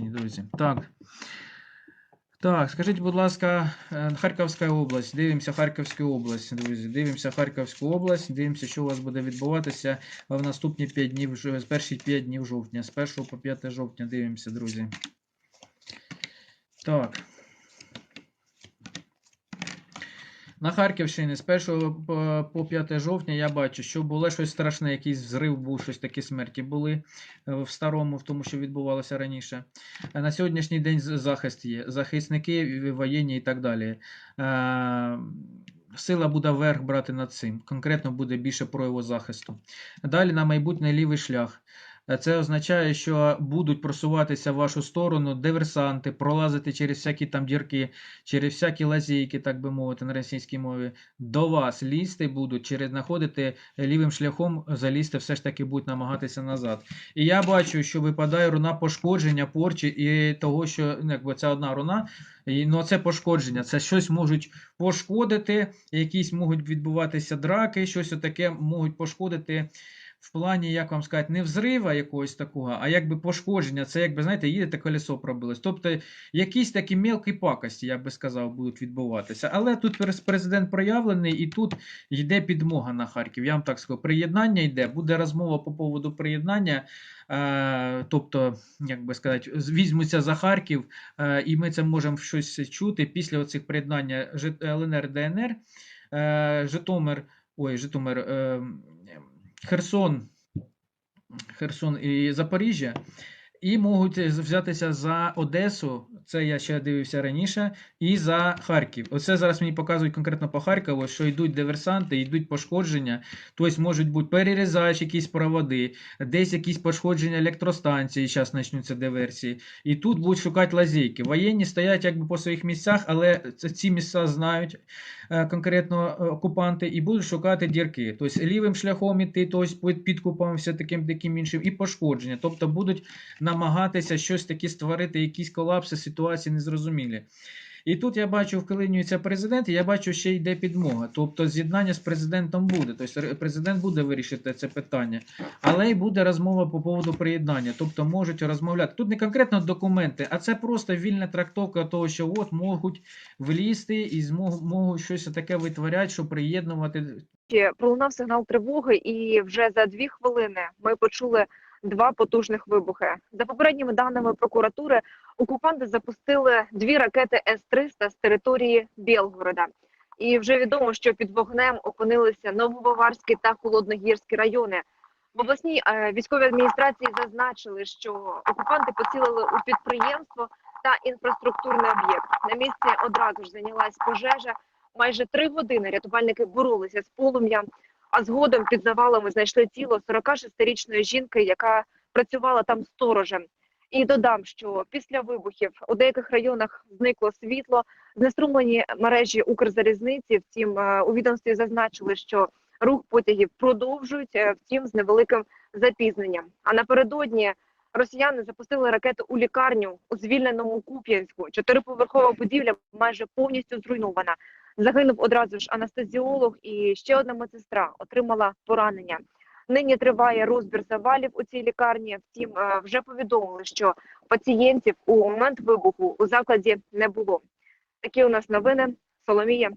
друзі. Так. Так, скажіть, будь ласка, е, Харківська область. Дивимося Харківську область, друзі. Дивимося Харківську область. Дивимося, що у вас буде відбуватися в наступні 5 днів, з перші 5 днів жовтня. З 1 по 5 жовтня дивимося, друзі. Так. На Харківщині з 1 по- по 5 жовтня я бачу, що було щось страшне, якийсь взрив був, щось такі смерті були е, в старому, в тому, що відбувалося раніше. Е, На сьогоднішній день захист є, захисники воєнні і так далі. Е, Сила буде верх брати над цим. Конкретно буде більше прояву захисту. Далі на майбутнє лівий шлях. Е, Це означає, що будуть просуватися в вашу сторону диверсанти, пролазити через всякі там дірки, через всякі лазейки, так би мовити, на російській мові. До вас лізти будуть, через знаходити лівим шляхом залізти, все ж таки будуть намагатися назад. І я бачу, що випадає руна пошкодження, порчі і того, що ну, якби ця одна руна, і, ну це пошкодження. Це щось можуть пошкодити, якісь можуть відбуватися драки, щось таке можуть пошкодити. В плані, як вам сказати, не взрива якогось такого, а якби пошкодження. Це якби, знаєте, їдете колесо пробилось. Тобто якісь такі мелкі пакості, я би сказав, будуть відбуватися. Але тут през- президент проявлений і тут йде підмога на Харків. Я вам так скажу, приєднання йде, буде розмова по поводу приєднання. Е, тобто, як би сказати, візьмуться за Харків, е, і ми це можемо щось чути після оцих приєднання Жит- ЛНР, ДНР, е, Житомир, ой, Житомир, е, Херсон, Херсон і Запоріжжя. І можуть взятися за Одесу, це я ще дивився раніше, і за Харків. Оце зараз мені показують конкретно по Харкову, що йдуть диверсанти, йдуть пошкодження, тобто можуть бути перерізаючі якісь проводи, десь якісь пошкодження електростанції, зараз почнуться диверсії. І тут будуть шукати лазейки. Воєнні стоять якби по своїх місцях, але ці місця знають е, конкретно е, окупанти і будуть шукати дірки. Тобто лівим шляхом іти, тобто підкупом, все таким таким іншим, і пошкодження. Тобто будуть намагатися щось таке створити, якісь колапси, ситуації незрозумілі. І тут я бачу, вклинюється президент, і я бачу, ще йде підмога. Тобто з'єднання з президентом буде. Тобто президент буде вирішити це питання, але й буде розмова по поводу приєднання. Тобто можуть розмовляти. Тут не конкретно документи, а це просто вільна трактовка того, що от можуть влізти і змог- щось таке витворяти, що приєднувати пролунав сигнал тривоги, і вже за дві хвилини ми почули два потужних вибухи. За попередніми даними прокуратури, окупанти запустили дві ракети С-300 з території Білгорода. І вже відомо, що під вогнем опинилися Новобаварський та Холодногірський райони. В обласній е, військовій адміністрації зазначили, що окупанти поцілили у підприємство та інфраструктурний об'єкт. На місці одразу ж зайнялась пожежа. Майже три години рятувальники боролися з полум'ям, а згодом під завалами знайшли тіло 46-річної жінки, яка працювала там сторожем. І додам, що після вибухів у деяких районах зникло світло, знеструмлені мережі Укрзалізниці. Втім, е, у відомстві зазначили, що рух потягів продовжують, е, втім, з невеликим запізненням. А напередодні росіяни запустили ракету у лікарню у звільненому Куп'янську. Чотириповерхова будівля майже повністю зруйнована. Загинув одразу ж анестезіолог і ще одна медсестра отримала поранення. Нині триває розбір завалів у цій лікарні. Втім, е, вже повідомили, що пацієнтів у момент вибуху у закладі не було. Такі у нас новини. Соломія